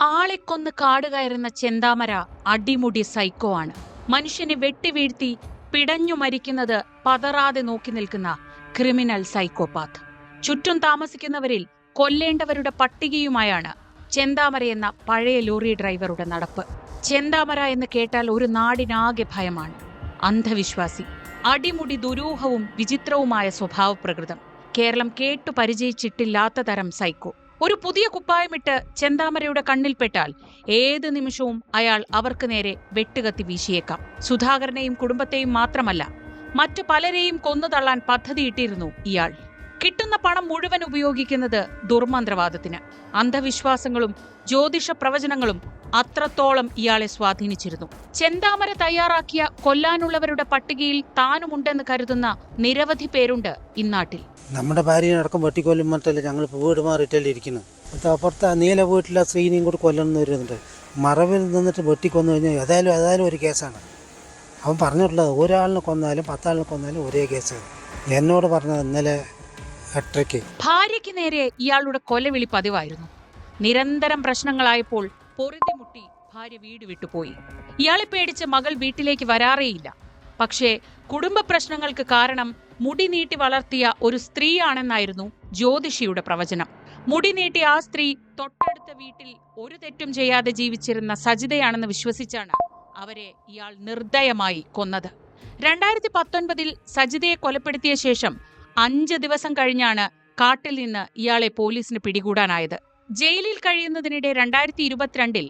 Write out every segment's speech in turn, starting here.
ആളെക്കൊന്ന് കാടുകയറുന്ന ചെന്താമര അടിമുടി സൈക്കോ ആണ്. മനുഷ്യനെ വെട്ടിവീഴ്ത്തി പിടഞ്ഞു മരിക്കുന്നത് പതറാതെ നോക്കി നിൽക്കുന്ന ക്രിമിനൽ സൈക്കോപാത്ത്. ചുറ്റും താമസിക്കുന്നവരിൽ കൊല്ലേണ്ടവരുടെ പട്ടികയുമായാണ് ചെന്താമര എന്ന പഴയ ലോറി ഡ്രൈവറുടെ നടപ്പ്. ചെന്താമര എന്ന് കേട്ടാൽ ഒരു നാടിനാകെ ഭയമാണ്. അന്ധവിശ്വാസി അടിമുടി ദുരൂഹവും വിചിത്രവുമായ സ്വഭാവപ്രകൃതം. കേരളം കേട്ടു പരിചയിച്ചിട്ടില്ലാത്ത തരം സൈക്കോ. ഒരു പുതിയ കുപ്പായമിട്ട് ചെന്താമരയുടെ കണ്ണിൽപ്പെട്ടാൽ ഏത് നിമിഷവും അയാൾ അവർക്ക് നേരെ വെട്ടുകത്തി വീശിയേക്കാം. സുധാകരനെയും കുടുംബത്തെയും മാത്രമല്ല മറ്റു പലരെയും കൊന്നുതള്ളാൻ പദ്ധതിയിട്ടിരുന്നു ഇയാൾ. കിട്ടുന്ന പണം മുഴുവൻ ഉപയോഗിക്കുന്നത് ദുർമന്ത്രവാദത്തിന്. അന്ധവിശ്വാസങ്ങളും ജ്യോതിഷ പ്രവചനങ്ങളും അത്രത്തോളം ഇയാളെ സ്വാധീനിച്ചിരുന്നു. ചെന്താമര തയ്യാറാക്കിയ കൊല്ലാനുള്ളവരുടെ പട്ടികയിൽ താനുമുണ്ടെന്ന് കരുതുന്ന നിരവധി പേരുണ്ട് ഇന്നാട്ടിൽ. നമ്മുടെ ഭാര്യയെ അടക്കം വെട്ടിക്കൊല്ലും മറ്റല്ല ഞങ്ങൾ വീട് മാറിയിട്ടല്ലേ ഇരിക്കുന്നു അത് അപ്പുറത്ത് ആ നീല വീട്ടിലെ സ്ത്രീനെയും കൂടി കൊല്ലണം വരുന്നുണ്ട്. മറവിൽ നിന്നിട്ട് വെട്ടിക്കൊന്നു കഴിഞ്ഞാൽ ഏതായാലും ഏതായാലും ഒരു കേസാണ്. അവൻ പറഞ്ഞിട്ടുള്ളത് ഒരാളിനെ കൊന്നാലും പത്താളിനെ കൊന്നാലും ഒരേ കേസ് എന്നോട് പറഞ്ഞത് ഇന്നലെ എട്ടരയ്ക്ക്. ഭാര്യയ്ക്ക് നേരെ ഇയാളുടെ കൊലവിളി പതിവായിരുന്നു. നിരന്തരം പ്രശ്നങ്ങളായപ്പോൾ പൊറുതിമുട്ടി ഭാര്യ വീട് വിട്ടുപോയി ഇയാളെ പേടിച്ച് മകൾ വീട്ടിലേക്ക് വരാറേയില്ല. പക്ഷേ കുടുംബ പ്രശ്നങ്ങൾക്ക് കാരണം മുടി നീട്ടി വളർത്തിയ ഒരു സ്ത്രീയാണെന്നായിരുന്നു ജ്യോതിഷിയുടെ പ്രവചനം. മുടി നീട്ടി ആ സ്ത്രീ തൊട്ടടുത്ത വീട്ടിൽ ഒരു തെറ്റും ചെയ്യാതെ ജീവിച്ചിരുന്ന സജിതയാണെന്ന് വിശ്വസിച്ചാണ് അവരെ ഇയാൾ നിർദ്ദയമായി കൊന്നത്. രണ്ടായിരത്തി പത്തൊൻപതിൽ സജിതയെ കൊലപ്പെടുത്തിയ ശേഷം അഞ്ച് ദിവസം കഴിഞ്ഞാണ് കാട്ടിൽ നിന്ന് ഇയാളെ പോലീസിന് പിടികൂടാനായത്. ജയിലിൽ കഴിയുന്നതിനിടെ രണ്ടായിരത്തി ഇരുപത്തിരണ്ടിൽ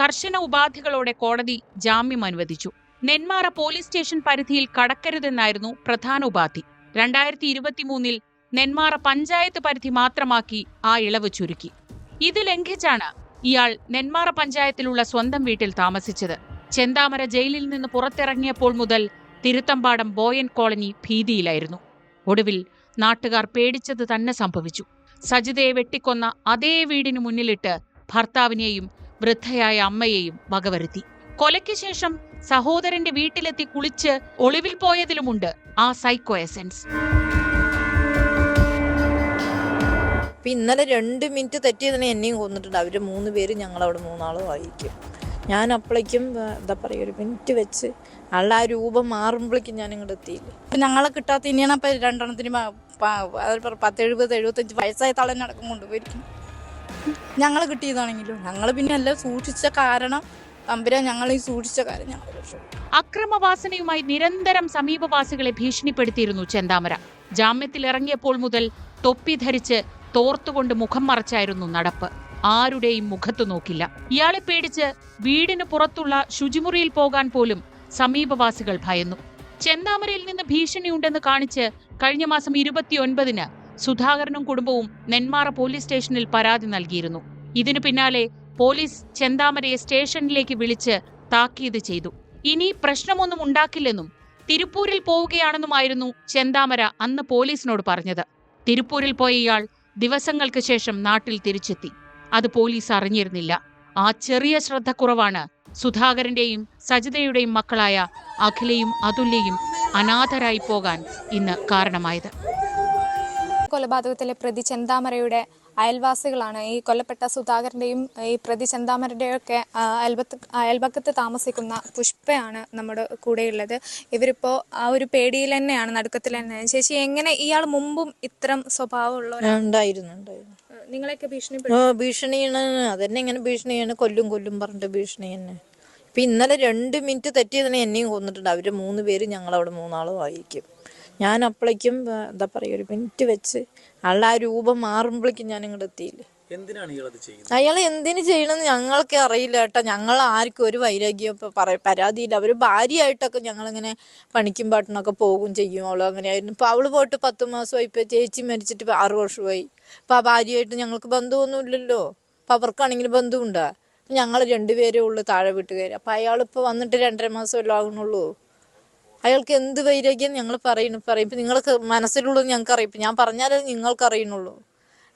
കർശന ഉപാധികളോടെ കോടതി ജാമ്യം അനുവദിച്ചു. നെന്മാറ പോലീസ് സ്റ്റേഷൻ പരിധിയിൽ കടക്കരുതെന്നായിരുന്നു പ്രധാന ഉപാധി. രണ്ടായിരത്തി ഇരുപത്തിമൂന്നിൽ നെന്മാറ പഞ്ചായത്ത് പരിധി മാത്രമാക്കി ആ ഇളവ് ചുരുക്കി. ഇത് ലംഘിച്ചാണ് ഇയാൾ നെന്മാറ പഞ്ചായത്തിലുള്ള സ്വന്തം വീട്ടിൽ താമസിച്ചത്. ചെന്താമര ജയിലിൽ നിന്ന് പുറത്തിറങ്ങിയപ്പോൾ മുതൽ തിരുത്തമ്പാടം ബോയൻ കോളനി ഭീതിയിലായിരുന്നു. ഒടുവിൽ നാട്ടുകാർ പേടിച്ചത് തന്നെ സംഭവിച്ചു. സജിതയെ വെട്ടിക്കൊന്ന അതേ വീടിനു മുന്നിലിട്ട് ഭർത്താവിനെയും വൃദ്ധയായ അമ്മയെയും വകവരുത്തി. കൊലയ്ക്ക് ശേഷം സഹോദരന്റെ വീട്ടിലെത്തി കുളിച്ച് ഒളിവിൽ പോയതിലുമുണ്ട് ആ സൈക്കോ എസൻസ് ഇന്നലെ രണ്ട് മിനിറ്റ് തെറ്റിയതിനെ എന്നെയും കൊന്നിട്ടുണ്ട്. അവർ മൂന്ന് പേര് ഞങ്ങളവിടെ മൂന്നാളും വായിക്കും ഞാൻ അപ്പോഴേക്കും എന്താ പറയുക ഒരു മിനിറ്റ് വെച്ച് ആളുടെ ആ രൂപം മാറുമ്പോഴേക്കും ഞാൻ ഇങ്ങോട്ട് എത്തിയില്ലേ. ഇപ്പം ഞങ്ങളെ കിട്ടാത്ത ഇനിയാണ് അപ്പം രണ്ടെണ്ണത്തിന് പത്ത് എഴുപത് എഴുപത്തഞ്ച് വയസ്സായ തളന്നെ അടക്കം കൊണ്ടുപോയിരിക്കും. ഞങ്ങൾ കിട്ടിയതാണെങ്കിലും ഞങ്ങൾ പിന്നെ എല്ലാം സൂക്ഷിച്ച കാരണം തമ്പുരാ ഞങ്ങൾ ഈ സൂക്ഷിച്ച കാര്യം ഞങ്ങൾ അക്രമവാസനയുമായി നിരന്തരം സമീപവാസികളെ ഭീഷണിപ്പെടുത്തിയിരുന്നു ചെന്താമര. ജാമ്യത്തിൽ ഇറങ്ങിയപ്പോൾ മുതൽ തൊപ്പി ധരിച്ച് തോർത്തുകൊണ്ട് മുഖം മറച്ചായിരുന്നു നടപ്പ്. ആരുടെയും മുഖത്തു നോക്കില്ല. ഇയാളെ പേടിച്ച് വീടിന് പുറത്തുള്ള ശുചിമുറിയിൽ പോകാൻ പോലും സമീപവാസികൾ ഭയന്നു. ചെന്താമരയിൽ നിന്ന് ഭീഷണിയുണ്ടെന്ന് കാണിച്ച് കഴിഞ്ഞ മാസം ഇരുപത്തിയൊൻപതിന് സുധാകരനും കുടുംബവും നെന്മാറ പോലീസ് സ്റ്റേഷനിൽ പരാതി നൽകിയിരുന്നു. ഇതിനു പിന്നാലെ പോലീസ് ചെന്താമരയെ സ്റ്റേഷനിലേക്ക് വിളിച്ച് താക്കീത് ചെയ്തു. ഇനി പ്രശ്നമൊന്നും ഉണ്ടാക്കില്ലെന്നും തിരുപ്പൂരിൽ പോവുകയാണെന്നുമായിരുന്നു ചെന്താമര അന്ന് പോലീസിനോട് പറഞ്ഞത്. തിരുപ്പൂരിൽ പോയ ഇയാൾ ദിവസങ്ങൾക്ക് ശേഷം നാട്ടിൽ തിരിച്ചെത്തി. അത് പോലീസ് അറിഞ്ഞിരുന്നില്ല. ആ ചെറിയ ശ്രദ്ധക്കുറവാണ് സുധാകരന്റെയും സജിതയുടെയും മക്കളായ അഖിലയും അതുല്യയും അനാഥരായി പോകാൻ ഇന്ന് കാരണമായത്. കൊലപാതകത്തിലെ പ്രതി ചെന്താമരയുടെ അയൽവാസികളാണ്. ഈ കൊല്ലപ്പെട്ട സുധാകരന്റെയും ഈ പ്രതി ആ, അയൽപത്ത് അയൽപക്കത്ത് താമസിക്കുന്ന പുഷ്പയാണ് നമ്മുടെ കൂടെയുള്ളത്. ഇവരിപ്പോൾ ആ ഒരു പേടിയിൽ തന്നെയാണ് നടുക്കത്തിൽ തന്നെ. ചേച്ചി എങ്ങനെ ഇയാൾ മുമ്പും ഇത്തരം സ്വഭാവമുള്ള ആ, ഉണ്ടായിരുന്നു ഉണ്ടായിരുന്നു. നിങ്ങളെയൊക്കെ ഭീഷണി ഭീഷണിയാണ്. അതന്നെ ഇങ്ങനെ ഭീഷണിയാണ്. കൊല്ലും കൊല്ലും പറഞ്ഞിട്ട് ഭീഷണി തന്നെ. ഇപ്പം ഇന്നലെ രണ്ട് മിനിറ്റ് തെറ്റിയതിനെ എന്നെയും കൊന്നിട്ടുണ്ട്. അവർ മൂന്ന് പേര് ഞങ്ങളവിടെ മൂന്നാളും വായിക്കും ഞാൻ അപ്പോഴേക്കും എന്താ പറയുക ഒരു മിനിറ്റ് വെച്ച് ആളുടെ ആ രൂപം മാറുമ്പോഴേക്കും ഞാൻ ഇങ്ങോട്ട് എത്തിയില്ലേ അയാൾ എന്തിനു ചെയ്യണമെന്ന് ഞങ്ങൾക്ക് അറിയില്ല കേട്ടോ. ഞങ്ങൾ ആർക്കും ഒരു വൈരാഗ്യം ഇപ്പൊ പറ പരാതിയില്ല. അവർ ഭാര്യയായിട്ടൊക്കെ ഞങ്ങളിങ്ങനെ പണിക്കും പാട്ടിനൊക്കെ പോകും ചെയ്യും. അവൾ അങ്ങനെയായിരുന്നു. ഇപ്പൊ അവൾ പോയിട്ട് പത്ത് മാസമായി. ഇപ്പൊ ചേച്ചി മരിച്ചിട്ട് ആറു വർഷമായി. ഇപ്പൊ ആ ഭാര്യയായിട്ട് ഞങ്ങൾക്ക് ബന്ധമൊന്നുമില്ലല്ലോ. അപ്പൊ അവർക്കാണെങ്കിൽ ബന്ധമുണ്ടാ. ഞങ്ങൾ രണ്ടുപേരേ ഉള്ളു താഴെ വീട്ടുകാർ അപ്പൊ അയാളിപ്പോ വന്നിട്ട് രണ്ടര മാസം എല്ലാം ആകുന്നുള്ളൂ അയാൾക്ക് എന്ത് വൈരാഗ്യം ഞങ്ങൾ പറയുന്നു പറയും. ഇപ്പം നിങ്ങൾക്ക് മനസ്സിലുള്ളത് ഞങ്ങൾക്ക് അറിയും. ഇപ്പൊ ഞാൻ പറഞ്ഞാലേ നിങ്ങൾക്ക് അറിയുന്നുള്ളൂ.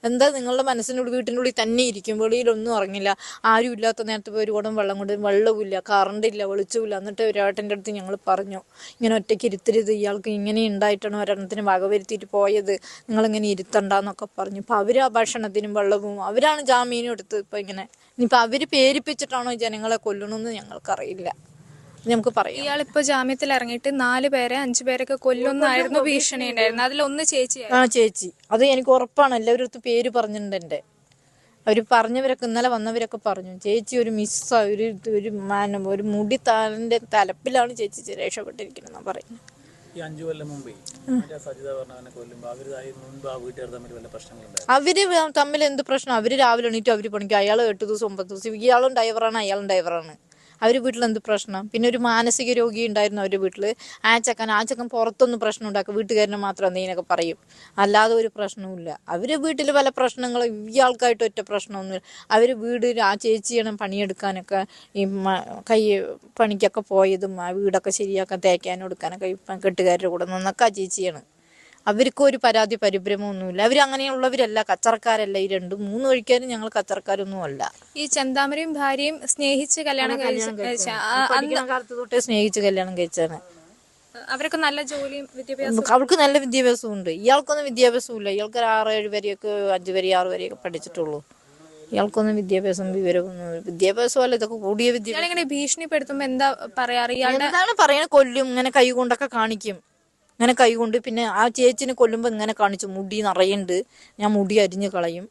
എന്താ നിങ്ങളുടെ മനസ്സിനുള്ളിൽ വീട്ടിന്റെ ഉള്ളിൽ തന്നെ ഇരിക്കും. വെളിയിലൊന്നും ഇറങ്ങില്ല ആരും ഇല്ലാത്ത നേരത്തെ പോയി ഒരു വെള്ളം കൊണ്ട് വെള്ളവുമില്ല. കറണ്ടില്ല വെളിച്ചമില്ല എന്നിട്ട് ഒരാട്ടന്റെ അടുത്ത് ഞങ്ങൾ പറഞ്ഞു ഇങ്ങനെ ഒറ്റയ്ക്ക് ഇരുത്തരുത്. ഇയാൾക്ക് ഇങ്ങനെ ഉണ്ടായിട്ടാണ് ഒരെണ്ണത്തിന് വകവരുത്തിയിട്ട് പോയത്. നിങ്ങളിങ്ങനെ ഇരുത്തണ്ടെന്നൊക്കെ പറഞ്ഞു. ഇപ്പം അവർ ആ ഭക്ഷണത്തിനും വെള്ളവും അവരാണ് ജാമീനും എടുത്ത് ഇപ്പം ഇങ്ങനെ. ഇനിയിപ്പോൾ അവർ പേരിപ്പിച്ചിട്ടാണോ ജനങ്ങളെ കൊല്ലണമെന്ന് ഞങ്ങൾക്കറിയില്ല. നമുക്ക് പറയാം. ഇയാളിപ്പോ ജാമ്യത്തിൽ ഇറങ്ങിയിട്ട് നാല് പേരെ അഞ്ചു പേരൊക്കെ കൊല്ലുന്നായിരുന്നു ഭീഷണി ഉണ്ടായിരുന്നു അതിലൊന്ന് ചേച്ചി ആ ചേച്ചി. അത് എനിക്ക് ഉറപ്പാണ്. എല്ലാവരും പേര് പറഞ്ഞിട്ടുണ്ട് എന്റെ അവർ പറഞ്ഞവരൊക്കെ ഇന്നലെ വന്നവരൊക്കെ പറഞ്ഞു. ചേച്ചി ഒരു മിസ്സ ഒരു ഒരു മാനം ഒരു മുടി താലിന്റെ തലപ്പിലാണ് ചേച്ചി രക്ഷപ്പെട്ടിരിക്കുന്നത് പറയുന്നത്. ഈ അഞ്ചു കൊല്ലം മുമ്പേ മറ്റേ സജിത പറഞ്ഞവനെ കൊല്ലുമ്പോൾ അവരിതായി മുൻപ് ആ വീട്ടുകാർ തമ്മിൽ വല്ല പ്രശ്നങ്ങളുണ്ടായിരുന്നു അവർ തമ്മിൽ എന്ത് പ്രശ്നം? അവർ രാവിലെ എണീറ്റ് അവർ പണിക്കും. അയാൾ എട്ട് ദിവസം ഒമ്പത് ദിവസം. ഇയാളും ഡ്രൈവറാണ് അയാളും ഡ്രൈവറാണ് അവർ വീട്ടിൽ എന്ത് പ്രശ്നം? പിന്നെ ഒരു മാനസിക രോഗി ഉണ്ടായിരുന്നു അവരുടെ വീട്ടിൽ ആ ചക്കൻ ആ ചക്കൻ പുറത്തൊന്നും പ്രശ്നം ഉണ്ടാക്കും വീട്ടുകാരനെ മാത്രം എന്തെങ്കിലുമൊക്കെ പറയും. അല്ലാതെ ഒരു പ്രശ്നവുമില്ല അവർ വീട്ടിൽ പല പ്രശ്നങ്ങളും ഇയാൾക്കായിട്ട് ഒറ്റ പ്രശ്നമൊന്നുമില്ല. അവർ വീട് ആ ചേച്ചിയാണ് പണിയെടുക്കാനൊക്കെ ഈ കൈ പണിക്കൊക്കെ പോയതും ആ വീടൊക്കെ ശരിയാക്കാൻ തേക്കാനും എടുക്കാനൊക്കെ ഇപ്പം കെട്ടുകാരുടെ കൂടെ നിന്നൊക്കെ ആ ചേച്ചിയാണ് അവർക്കും ഒരു പരാതി പരിഭ്രമമൊന്നുമില്ല. അവർ അങ്ങനെയുള്ളവരല്ല കച്ചറക്കാരല്ല ഈ രണ്ടും മൂന്ന് വഴിക്കാരും ഞങ്ങൾ കച്ചറക്കാരൊന്നും അല്ല ഈ ചന്താമരയും ഭാര്യയും സ്നേഹിച്ച് കല്യാണം കഴിച്ച കാലത്ത് തൊട്ടേ സ്നേഹിച്ച് കല്യാണം കഴിച്ചാണ്. അവരൊക്കെ നല്ല ജോലിയും വിദ്യാഭ്യാസം അവൾക്ക് നല്ല വിദ്യാഭ്യാസം ഉണ്ട് ഇയാൾക്കൊന്നും വിദ്യാഭ്യാസവും ഇല്ല ഇയാൾക്ക് ഒരു ആറ് ഏഴ് വരെയൊക്കെ അഞ്ച് വരെ ആറ് വരെയൊക്കെ പഠിച്ചിട്ടുള്ളൂ. ഇയാൾക്കൊന്നും വിദ്യാഭ്യാസം വിവരമൊന്നും വിദ്യാഭ്യാസം അല്ല ഇതൊക്കെ കൂടിയ വിദ്യാഭ്യാസം. ഭീഷണിപ്പെടുത്തുമ്പോ എന്താ പറയാറ്? എന്താണ് പറയുന്നത് കൊല്ലും ഇങ്ങനെ കൈ കൊണ്ടൊക്കെ കാണിക്കും. ഇങ്ങനെ കൈ കൊണ്ട് പിന്നെ ആ ചേച്ചിനെ കൊല്ലുമ്പോൾ ഇങ്ങനെ കാണിച്ചു. മുടി നിറയുണ്ട്. ഞാൻ മുടി അരിഞ്ഞു കളയും.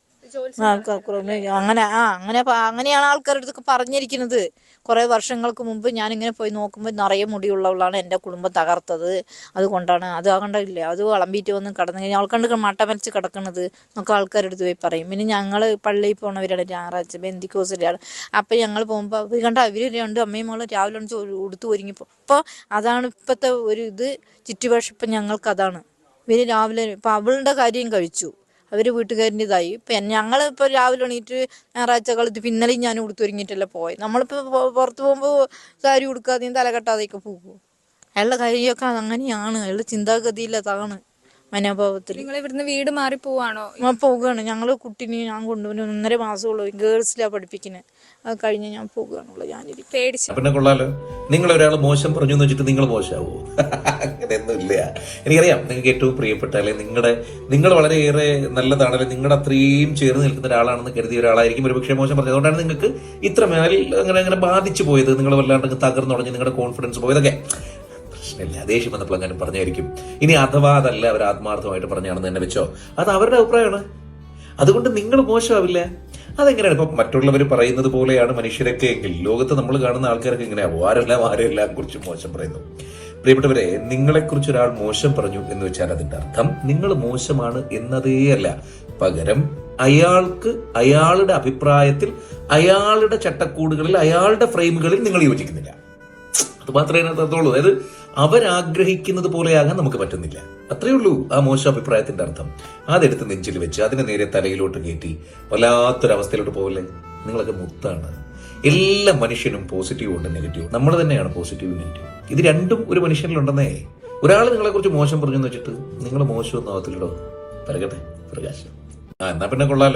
അങ്ങനെ ആ അങ്ങനെ അങ്ങനെയാണ് ആൾക്കാരുടെ അടുത്തൊക്കെ പറഞ്ഞിരിക്കുന്നത്. കുറെ വർഷങ്ങൾക്ക് മുമ്പ് ഞാൻ ഇങ്ങനെ പോയി നോക്കുമ്പോൾ നിറയെ മുടിയുള്ളവളാണ് എന്റെ കുടുംബം തകർത്തത്. അതുകൊണ്ടാണ് അത് കണ്ടില്ലേ അത് വിളമ്പിയിട്ട് വന്ന് കടന്നു കഴിഞ്ഞാൽ ആൾക്കണ്ട് മട്ടമരച്ച് കിടക്കണത്. എന്നൊക്കെ ആൾക്കാരുടെ അടുത്ത് പോയി പറയും. പിന്നെ ഞങ്ങൾ പള്ളിയിൽ പോണവരാണ് ഞായറാഴ്ച ബന്ധിക്കോസിലാണ് അപ്പം ഞങ്ങൾ പോകുമ്പോൾ അവർ കണ്ട അവർ രണ്ട് അമ്മയും മോളും രാവിലെ ഉടുത്തു ഒരു ഉടുത്ത് ഒരുങ്ങിപ്പോൾ അപ്പോൾ അതാണ് ഇപ്പോഴത്തെ ഒരു ഇത് ചുറ്റുഭാഷ ഇപ്പം ഞങ്ങൾക്ക് അതാണ്. ഇവർ രാവിലെ ഇപ്പം അവളുടെ കാര്യം കഴിച്ചു. അവർ വീട്ടുകാരന്റെ ഇതായി ഇപ്പം ഞങ്ങൾ ഇപ്പോൾ രാവിലെ എണീറ്റ് ഞായറാഴ്ച കളത്ത് പിന്നലെയും ഞാൻ ഉടുത്തൊരുങ്ങിയിട്ടല്ല പോയത് നമ്മളിപ്പോൾ പുറത്ത് പോകുമ്പോൾ സാരി ഉടുക്കാതെയും തല കെട്ടാതെയൊക്കെ പോകും അയാളുടെ കാര്യമൊക്കെ അങ്ങനെയാണ് അയാളുടെ ചിന്താഗതിയിൽ അതാണ് മനോഭാവത്തിൽ നിങ്ങൾ ഇവിടുന്ന് വീട് മാറി പോവാണോ? ഞാൻ പോവുകയാണ് ഞങ്ങൾ കുട്ടീനെ ഞാൻ കൊണ്ടുവന്ന് ഒന്നര മാസമുള്ളൂ ഗേൾസിലാണ് പഠിപ്പിക്കുന്നത് അത് കഴിഞ്ഞ് ഞാൻ പോകുകയാണുള്ളത് ഞാനിരിക്കും. പേടിച്ചു. പിന്നെ കൊള്ളാലോ. നിങ്ങൾ ഒരാൾ മോശം പറഞ്ഞു എന്ന് വെച്ചിട്ട് നിങ്ങൾ മോശമാവോ? അങ്ങനെയൊന്നുമില്ല. എനിക്കറിയാം നിങ്ങൾക്ക് ഏറ്റവും പ്രിയപ്പെട്ട അല്ലെങ്കിൽ നിങ്ങളുടെ നിങ്ങൾ വളരെയേറെ നല്ലതാണ് അല്ലെങ്കിൽ നിങ്ങളുടെ അത്രയും ചേർന്ന് നിൽക്കുന്ന ഒരാളാണെന്ന് കരുതിയ ഒരാളായിരിക്കും ഒരു പക്ഷേ മോശം പറഞ്ഞത്. അതുകൊണ്ടാണ് നിങ്ങൾക്ക് ഇത്രമേൽ അങ്ങനെ അങ്ങനെ ബാധിച്ചു പോയത് നിങ്ങൾ വല്ലാണ്ട് തകർന്നു തുടങ്ങി നിങ്ങളുടെ കോൺഫിഡൻസ് പോയതൊക്കെ പ്രശ്നമില്ല. ദേഷ്യം വന്നപ്പോൾ അങ്ങനെ പറഞ്ഞായിരിക്കും. ഇനി അഥവാ അതല്ല അവർ ആത്മാർത്ഥമായിട്ട് പറഞ്ഞാണെന്ന് തന്നെ വെച്ചോ. അത് അവരുടെ അഭിപ്രായമാണ്. അതുകൊണ്ട് നിങ്ങൾ മോശമാവില്ല? അതെങ്ങനെയാണ്? ഇപ്പൊ മറ്റുള്ളവർ പറയുന്നത് പോലെയാണ് മനുഷ്യരൊക്കെ എങ്കിൽ ലോകത്ത് നമ്മൾ കാണുന്ന ആൾക്കാരൊക്കെ എങ്ങനെയാവും ആരെല്ലാം ആരെല്ലാം കുറിച്ച് മോശം പറയുന്നു? പ്രിയപ്പെട്ടവരെ നിങ്ങളെക്കുറിച്ച് ഒരാൾ മോശം പറഞ്ഞു എന്ന് വെച്ചാൽ അതിന്റെ അർത്ഥം നിങ്ങൾ മോശമാണ് എന്നതേ അല്ല. പകരം അയാൾക്ക് അയാളുടെ അഭിപ്രായത്തിൽ അയാളുടെ ചട്ടക്കൂടുകളിൽ അയാളുടെ ഫ്രെയിമുകളിൽ നിങ്ങൾ യോജിക്കുന്നില്ല. അത് മാത്രമേ അതിനകത്തുള്ളൂ അതായത് അവരാഗ്രഹിക്കുന്നത് പോലെയാകാൻ നമുക്ക് പറ്റുന്നില്ല. അത്രയേ ഉള്ളൂ ആ മോശം അഭിപ്രായത്തിന്റെ അർത്ഥം. അതെടുത്ത് നെഞ്ചിൽ വെച്ച് അതിനെ നേരെ തലയിലോട്ട് കയറ്റി വല്ലാത്തൊരവസ്ഥയിലോട്ട് പോകല്ലേ? നിങ്ങളൊക്കെ മുത്താണ്. എല്ലാ മനുഷ്യനും പോസിറ്റീവ് ഉണ്ട് നെഗറ്റീവ് നമ്മൾ തന്നെയാണ് പോസിറ്റീവ് നെഗറ്റീവ് ഇത് രണ്ടും ഒരു മനുഷ്യനിലുണ്ടെന്നേ. ഒരാൾ നിങ്ങളെ കുറിച്ച് മോശം പറഞ്ഞു എന്ന് വെച്ചിട്ട് നിങ്ങൾ മോശമൊന്നും ആവത്തില്ലടോ. പറയട്ടെ പ്രകാശം. ആ എന്നാ പിന്നെ കൊള്ളാലോ.